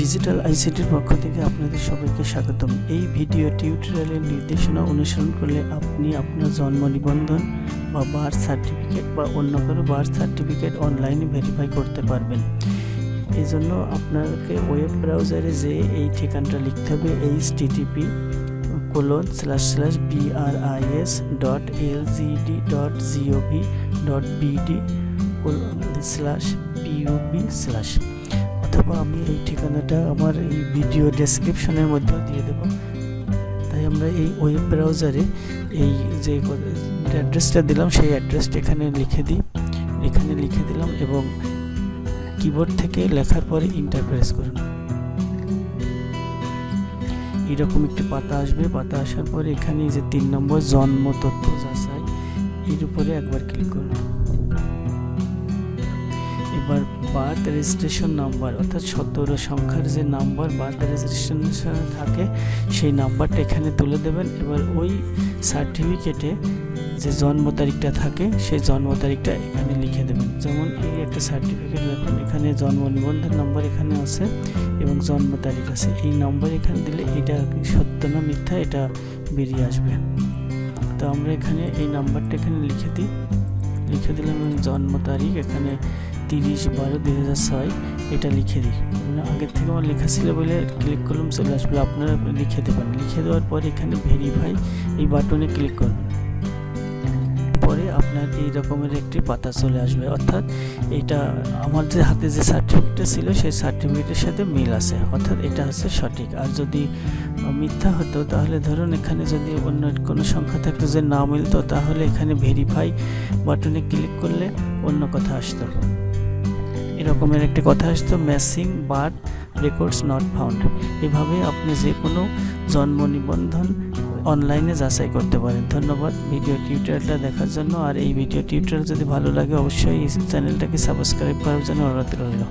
Digital আইসিটির পক্ষ থেকে আপনাদের সবাইকে স্বাগতম। এই ভিডিও টিউটোরিয়ালের নির্দেশনা অনুসরণ করলে আপনি আপনার জন্ম নিবন্ধন বা বার্থ সার্টিফিকেট বা অন্য কারও বার্থ সার্টিফিকেট অনলাইনে ভেরিফাই করতে পারবেন। এই জন্য আপনাকে ওয়েব ব্রাউজারে যে এই ঠিকানাটা লিখতে হবে H TTP colon slash slash BRIS dot LGD dot GOV dot BD slash PUB slash অথবা আমি এই ঠিকানাটা আমার এই ভিডিও ডেসক্রিপশনের মধ্যেও দিয়ে দেবো। তাই আমরা এই ওয়েব ব্রাউজারে এই যে অ্যাড্রেসটা দিলাম, সেই অ্যাড্রেসটা এখানে লিখে দিই। এখানে লিখে দিলাম এবং কিবোর্ড থেকে লেখার পরে ইন্টার প্রেস করুন। এরকম একটি পাতা আসবে। পাতা আসার পরে এখানে যে তিন নম্বর জন্ম তথ্য যাচাই, এর উপরে একবার ক্লিক করুন। এবার বার্থ রেজিস্ট্রেশন নাম্বার অর্থাৎ সতেরো সংখ্যার যে নাম্বার বার্থ রেজিস্ট্রেশন থাকে, সেই নাম্বারটা এখানে তুলে দেবেন। এবার ওই সার্টিফিকেটে যে জন্ম তারিখটা থাকে, সেই জন্ম তারিখটা এখানে লিখে দেবেন। যেমন এই একটা সার্টিফিকেট দেখুন, এখানে জন্ম নিবন্ধন নাম্বার এখানে আছে এবং জন্ম তারিখ আছে। এই নাম্বার এখানে দিলে এটা সত্য না মিথ্যা, এটা বেরিয়ে আসবে। তো আমরা এখানে এই নাম্বারটা এখানে লিখে দিই। লিখে দিলাম জন্ম তারিখ এখানে তিরিশ বারো দুই হাজার ছয়, এটা লিখে দিই। মানে আগের থেকে আমার লেখা ছিল বলে ক্লিক করলাম, চলে আসবে আপনারা লিখে দেবেন লিখে দেওয়ার পর এখানে ভেরিফাই এই বাটনে ক্লিক করবেন। পরে আপনার এই রকমের একটি পাতা চলে আসবে। অর্থাৎ এটা আমার যে হাতে যে সার্টিফিকেটটা ছিল, সেই সার্টিফিকেটের সাথে মিল আছে। অর্থাৎ এটা হচ্ছে সঠিক। আর যদি মিথ্যা হতো, তাহলে ধরুন এখানে যদি অন্য কোনো সংখ্যা থাকতো যে না মিলতো, তাহলে এখানে ভেরিফাই বাটনে ক্লিক করলে অন্য কথা আসতো। এরকমের একটি কথা আসতো missing birth records not found এভাবে আপনি যে কোনো জন্ম নিবন্ধন অনলাইনে যাচাই করতে পারেন। ধন্যবাদ। ভিডিও টিউটোরিয়ালটা দেখার জন্য। আর এই ভিডিও টিউটোরিয়াল যদি ভালো লাগে, অবশ্যই চ্যানেলটাকে সাবস্ক্রাইব করার জন্য অনুরোধ রইল।